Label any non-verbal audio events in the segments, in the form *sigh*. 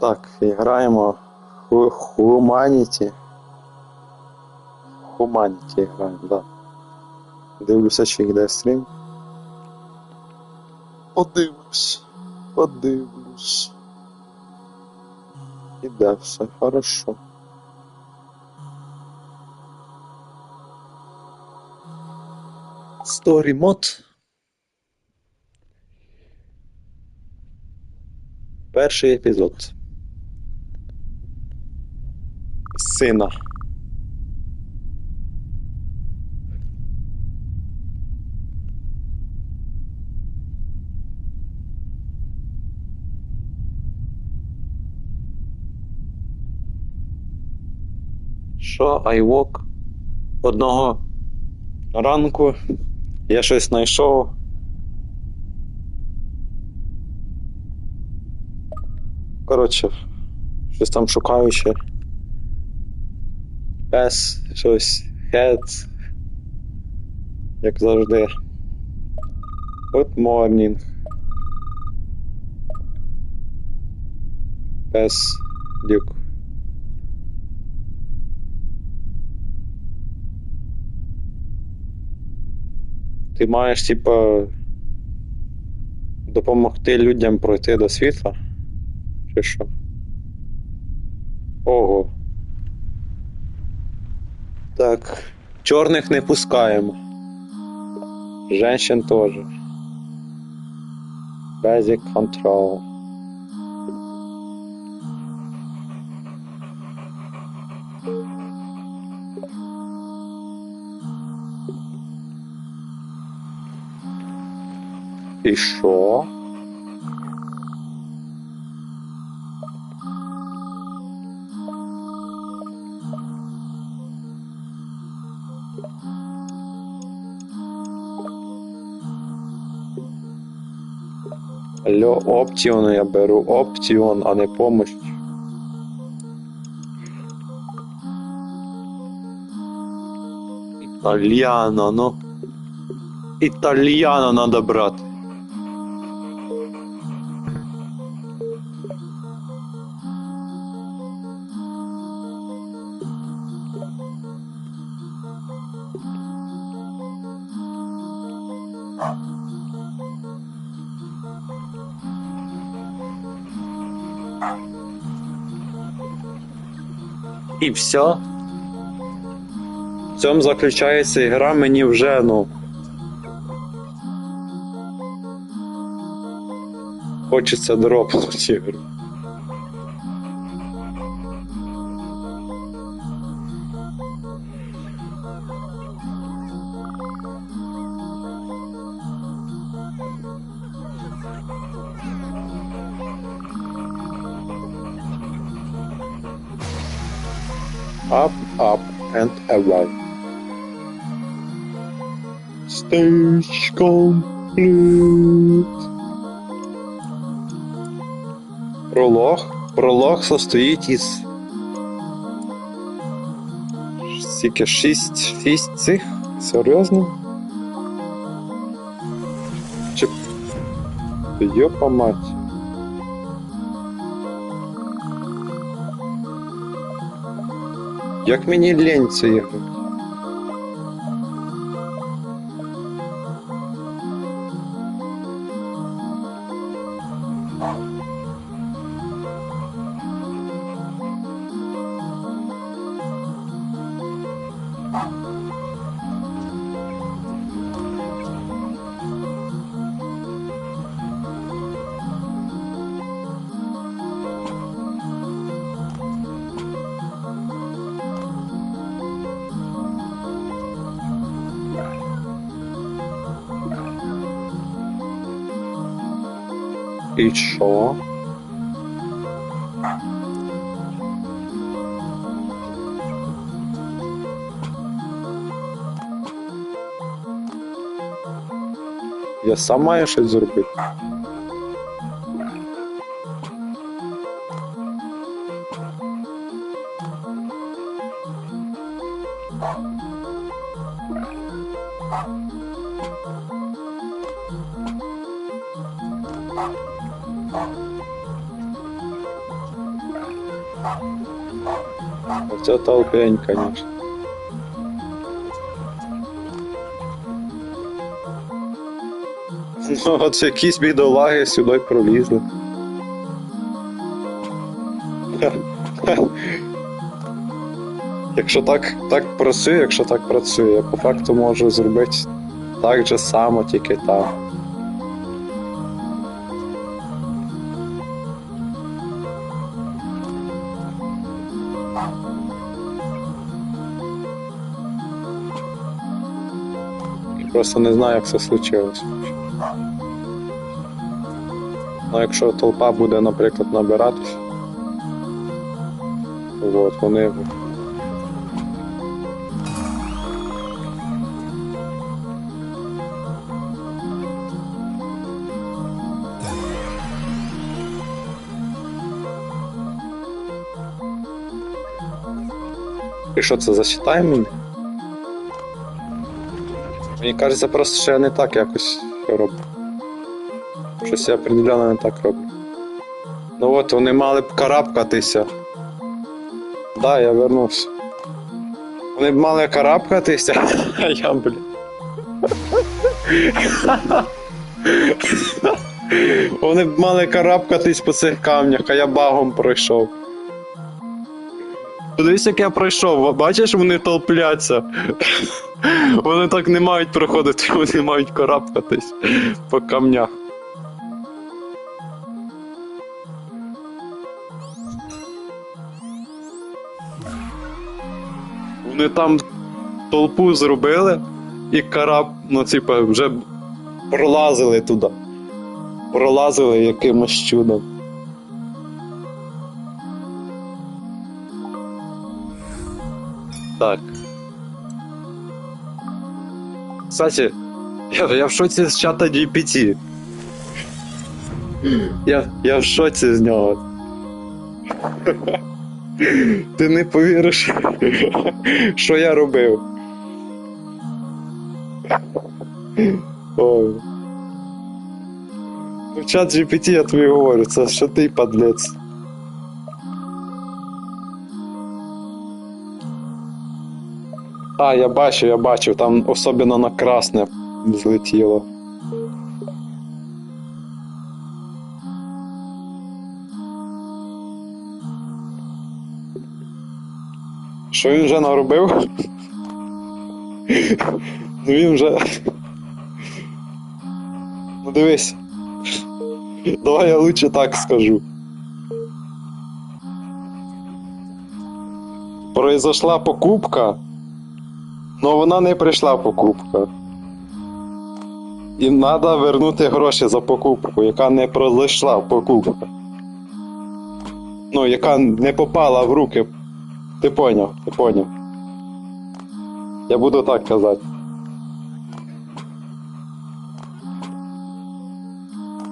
Так, граємо Ху- Humanity. Humanity граємо, да. Дивлюся, чи йде стрім. Подивлюсь. Подивлюсь. Іде все хорошо. Story мод. Перший епізод. Сина. Що айвок? Одного ранку я щось знайшов. Коротше, щось там шукаю ще. Пес, щось, хет. Як завжди. Good morning. Пес Дюк. Ти маєш, типа, допомогти людям пройти до світла? Чи що? Ого. Так. Чорних не пускаємо. Женщин теж. Basic control. І що? Алло, Оптіон я беру. опціон, а не помощь. Італіано, ну. Італіано надо брати. І все. В цьому заключається ігра мені вже, ну. Хочеться дропнути ігру. Up, up, and away. Stage complete. Пролог. Пролог состоїть із. Скільки? Шість, шість цих? Серйозно? Чи. Йопа мать. Як мені лень це іграти? І що? Я сам маю щось зробити. Оце толпень, конечно. *laughs* Ну, от якісь бідолаги сюди пролізли. Якщо так, так працює, якщо так працює, я по факту можу зробити так же само, тільки там. Просто не знаю, як це случилось. Ну, якщо толпа буде, наприклад, набиратись, от вони. І що це засчитай мені? Мені кажеться, просто що я не так якось роблю. Щось я определенно не так роблю. Ну от вони мали б карабкатися. Да, я вернувся. Вони б мали карабкатися, а *laughs* я, блін. Вони б мали карабкатись по цих камнях, а я багом пройшов. Подивись, як я пройшов, бачиш, вони толпляться. *laughs* Вони так не мають проходити, *laughs* вони мають карабкатись по камнях. Вони там толпу зробили і караб, ну, типа, вже пролазили туди. Пролазили якимось чудом. Так. Кстати, я, я в шоці з чата GPT. Я, я в шоці з нього. Ти не повіриш, що *laughs* я робив. *laughs* Ой. Ну, чат GPT, я тобі говорю, це що ти падлець. А, я бачу, я бачив, там особливо на красне злетіло. Що він вже наробив? Ну він вже. Ну дивись. Давай я лучше так скажу. Произошла покупка. Ну вона не прийшла покупка. І треба вернути гроші за покупку, яка не пройшла покупка. Ну, яка не попала в руки. Ти поняв, ти поняв. Я буду так казати.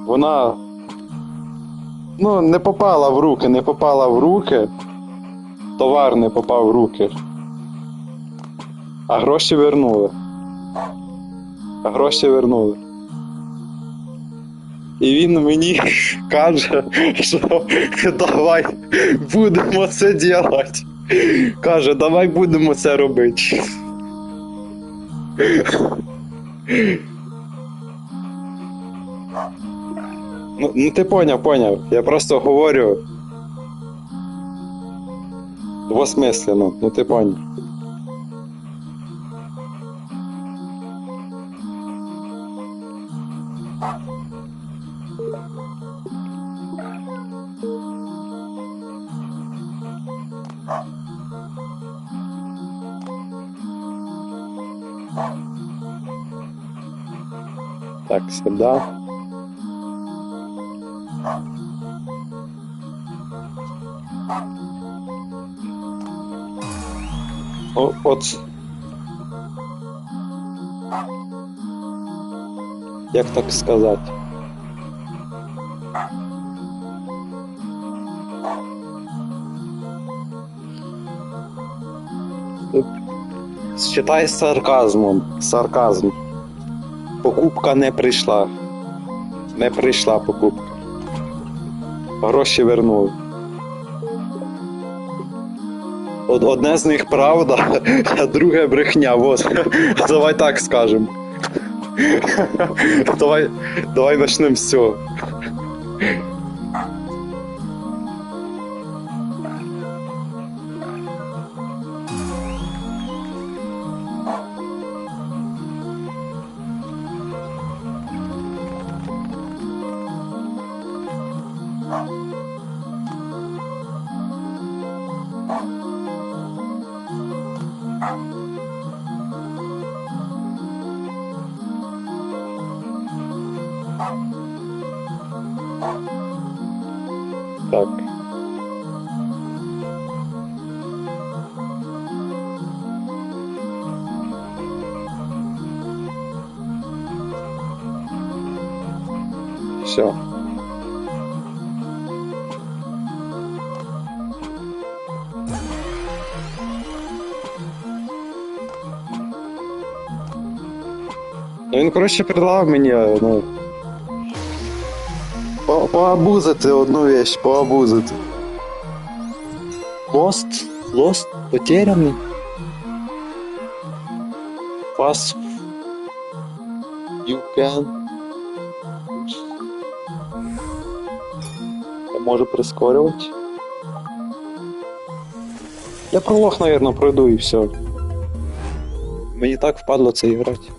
Вона. Ну, не попала в руки, не попала в руки. Товар не попав в руки. А гроші вернули. А гроші вернули. І він мені *laughs* каже, що давай будемо це робити. Каже, давай будемо це робити. Ну, ну ти поняв, поняв. Я просто говорю. Двосмислено, ну ти поняв. Сюда. О, от. Як так сказати? Считай сарказмом. Сарказм. Покупка не прийшла. Не прийшла покупка. Гроші вернули. Од- Одне з них правда, а друге брехня. Вот. Давай так скажемо. Давай, давай почнемо з цього. Так. Все. Він, коротше, предлагав мені, ну. По- одну вещь, поабузити. Lost, lost, потеряний. Fast. You can. Я можу прискорювати. Я пролог, наверное, пройду і все. Мені так впадло це грати.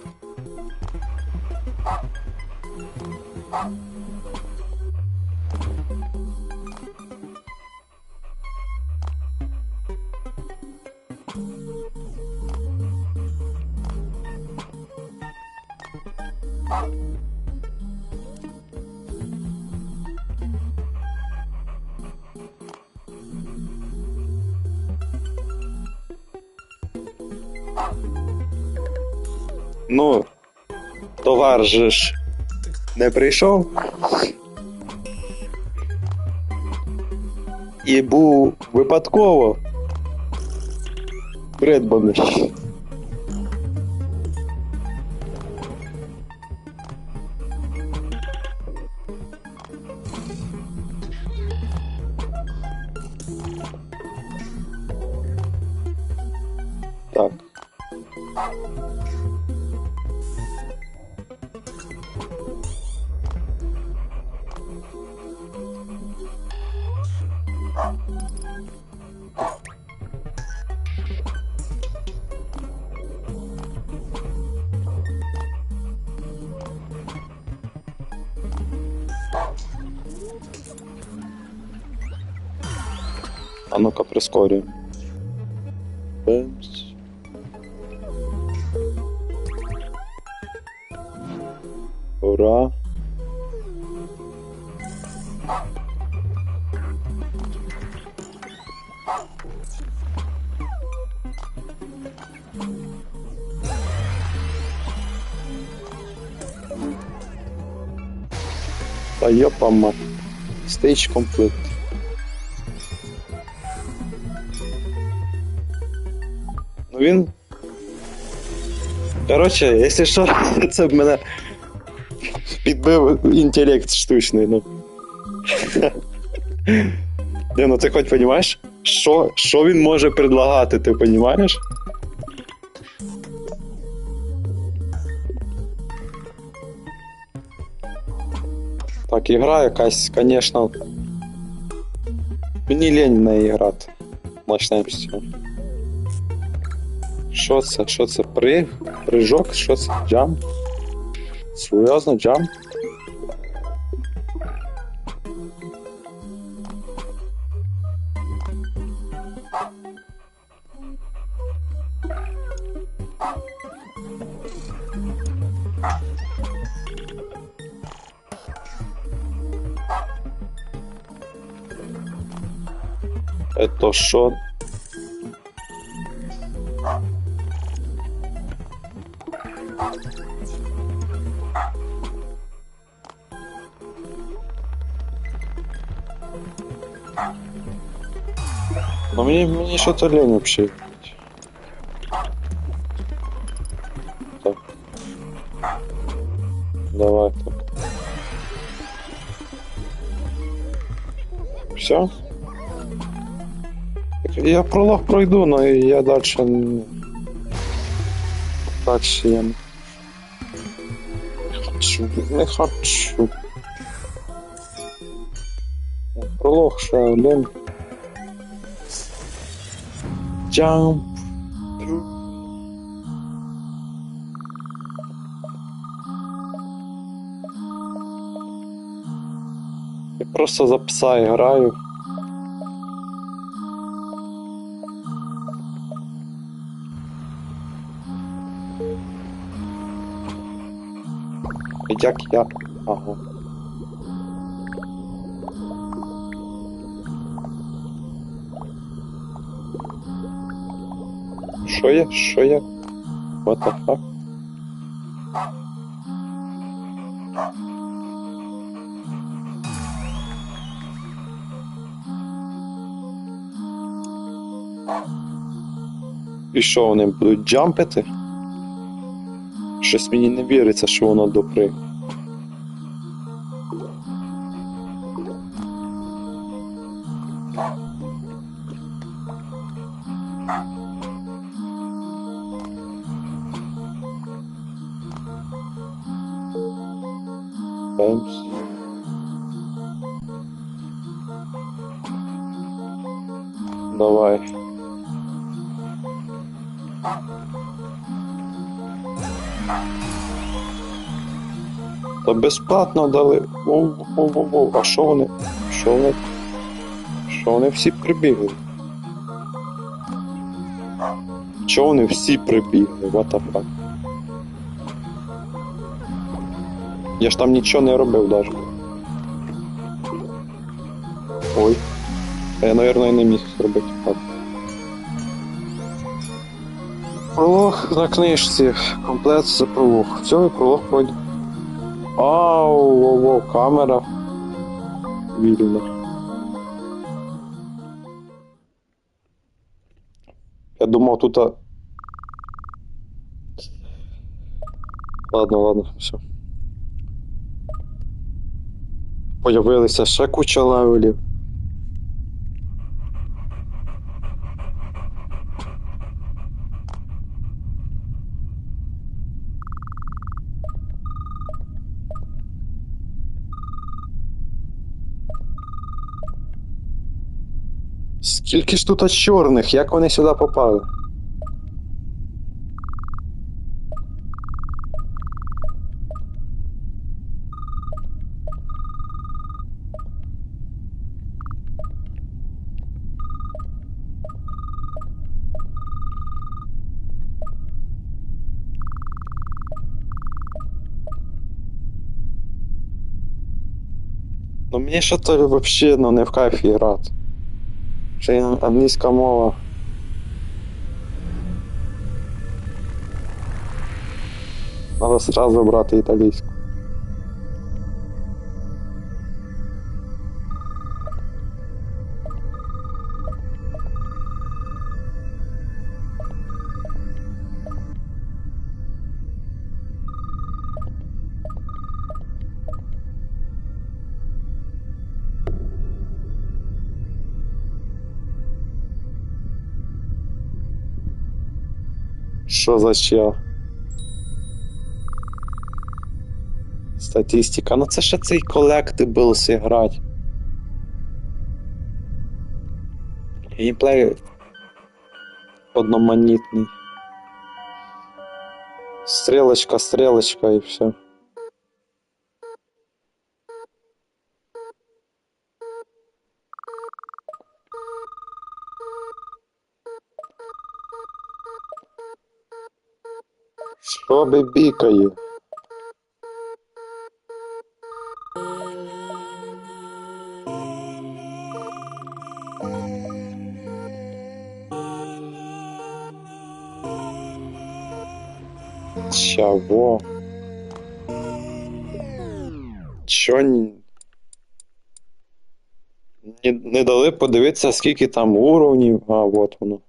Товар же не прийшов. І був випадково придбаний. А ну-ка прискорюємо. Бемс. Ура. Та йопама. Stage complete. Він. Коротше, якщо що, *laughs* це б мене підбив інтелект штучний, ну. *laughs* Не, ну ти хоч розумієш, що, що він може предлагати, ти розумієш? Так, ігра якась, звісно. Мені лень в неї грати. Начнемо. Що це? Що це? При... Прыжок? Що це? Джам? Серйозно, джам? Это що? Ну мені, мені що-то лень вообще. Так. Давай так. Все? Я пролог пройду, но я дальше. Дальше я не хочу. Пролог ще один. Jump. Я просто за пса граю. Як я. Ага. Що я? Що я? What the fuck? І що вони будуть джампити? Щось мені не віриться, що воно допри. Таймс. Давай. Та безплатно дали. Воу. А що вони? Що вони? Що вони всі прибігли? Чого вони всі прибігли? What the fuck? Я ж там нічого не робив даже. Ой. А я, наверное, не міг зробити. Так. Пролог на книжці. Комплект це пролог. Цього пролог пройде. Ау, воу, воу, камера. Вільна. Думав тут. Ладно, ладно, все. Появилися ще куча левелів. Скільки ж тут чорних? Як вони сюди попали? Ну мені що то взагалі ну, не в кайфі грати. Ще англійська мова. Треба одразу брати італійську. Що за чел? Статистика. Ну це ще цей колектибл грати. Геймплей одноманітний. Стрелочка, стрелочка і все. Що бікає? Чого? Чо? Не, не дали подивитися, скільки там уровнів, а от воно.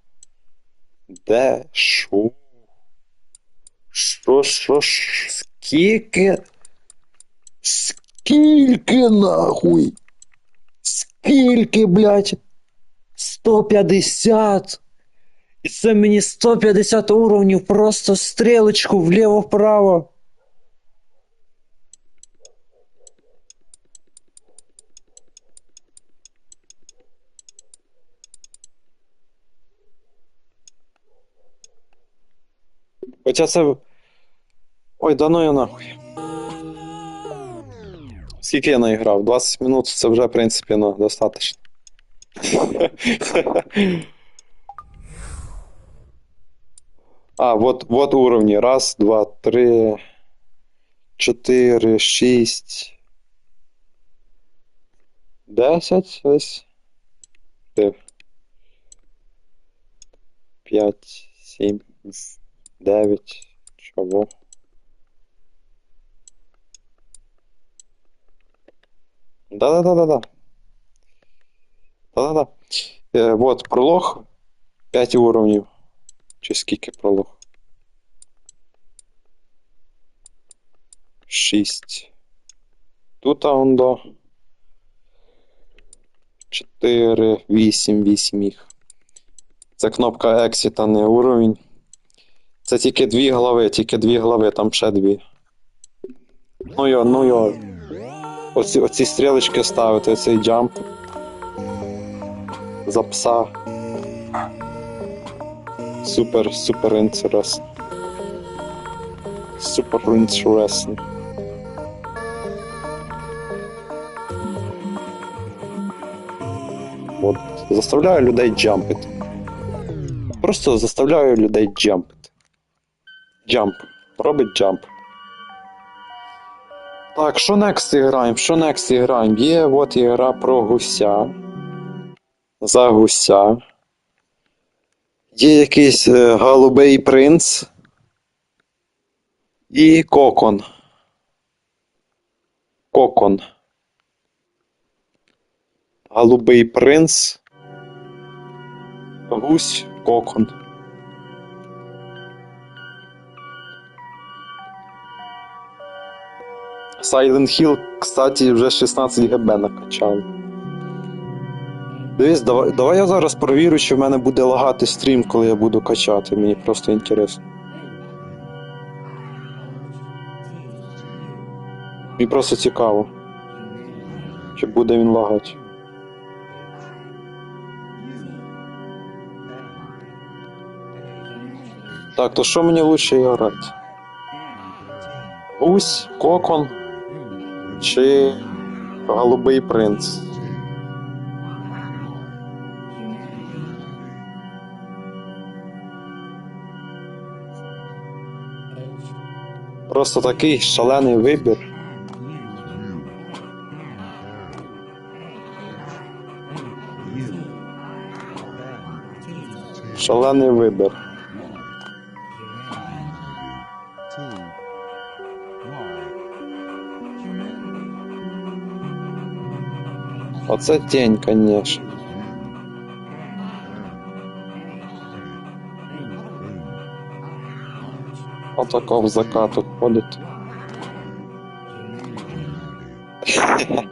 Де? Шо? Що, що? Скільки? Скільки нахуй? Скільки, блядь? С- 150. І це мені 150 уровнів, просто стрілочку вліво-вправо. Хоча це. Ой, да ну я нахуй. Скільки я наіграв? 20 минут це вже, в принципі, ну, достатньо. А, вот, вот уровни. Раз, два, три, чотири, шість. Десять ось. П'ять, сім, дев'ять. Чого? Да-да-да-да-да. Да-да-да. Е, вот пролог. 5 уровнів. Чи скільки пролог? 6. Тут он до 4, 8, 8 їх. Це кнопка Exit, а не уровень. Це тільки дві глави, тільки дві глави, там ще дві. Ну йо, ну йо. Оці, оці стрілочки ставити, цей джамп. За пса. Супер, супер інтересно. Супер інтересно. От, заставляю людей джампити. Просто заставляю людей джампити. Джамп. Робить джамп. Так, що next граємо? Що next граємо? Є от ігра про гуся. За гуся. Є якийсь е, голубий принц. І кокон. Кокон. Голубий принц. Гусь, кокон. Silent Hill, кстати, вже 16 ГБ накачав. Дивись, давай, давай я зараз провірю, чи в мене буде лагати стрім, коли я буду качати. Мені просто інтересно. Мені просто цікаво. Чи буде він лагати. Так, то що мені лучше грати? Гусь, кокон чи голубий принц? Просто такий шалений вибір. Шалений вибір. Оце тень, конечно. Отако в закат ходить. *laughs*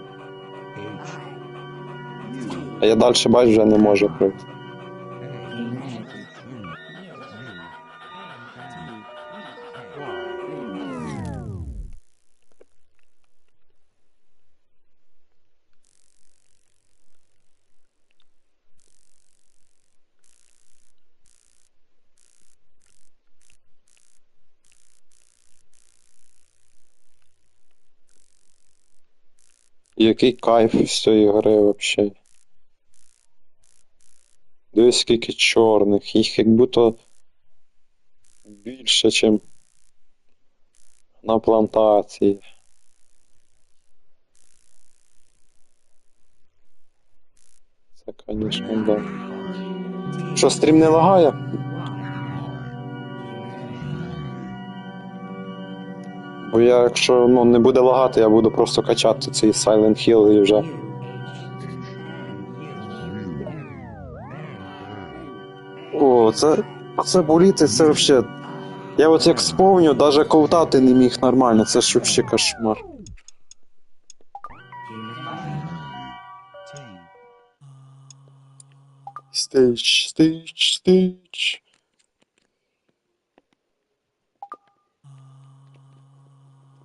А я далі бачу вже не можу пройти. Який кайф з цієї гри вообще. Дивись, скільки чорних, їх як будто більше, ніж на плантації. Це, звісно, да. Що, стрім не лагає? Бо я, якщо ну, не буде лагати, я буду просто качати цей Silent Hill і вже. О, це. Це боліти, це взагалі. Я от як сповню, навіть ковтати не міг нормально, це ж взагалі кошмар. Стич, стич, стич.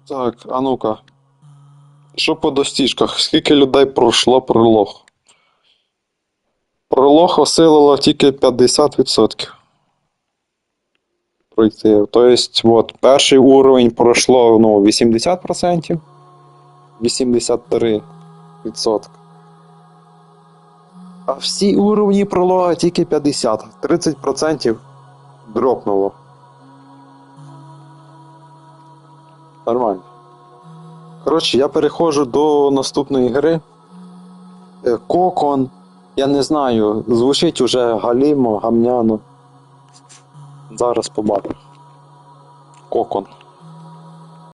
Так, а ну-ка. Що по достіжках? Скільки людей пройшло пролог? Пролог осилило тільки 50%. Пройти. Тобто, от, перший уровень пройшло ну, 80%. 83%. А всі уровні пролога тільки 50. 30% дропнуло. Нормально. Коротше, я переходжу до наступної гри. Е, Кокон. Я не знаю, звучить уже галімо, гамняно. Зараз побачимо. Кокон.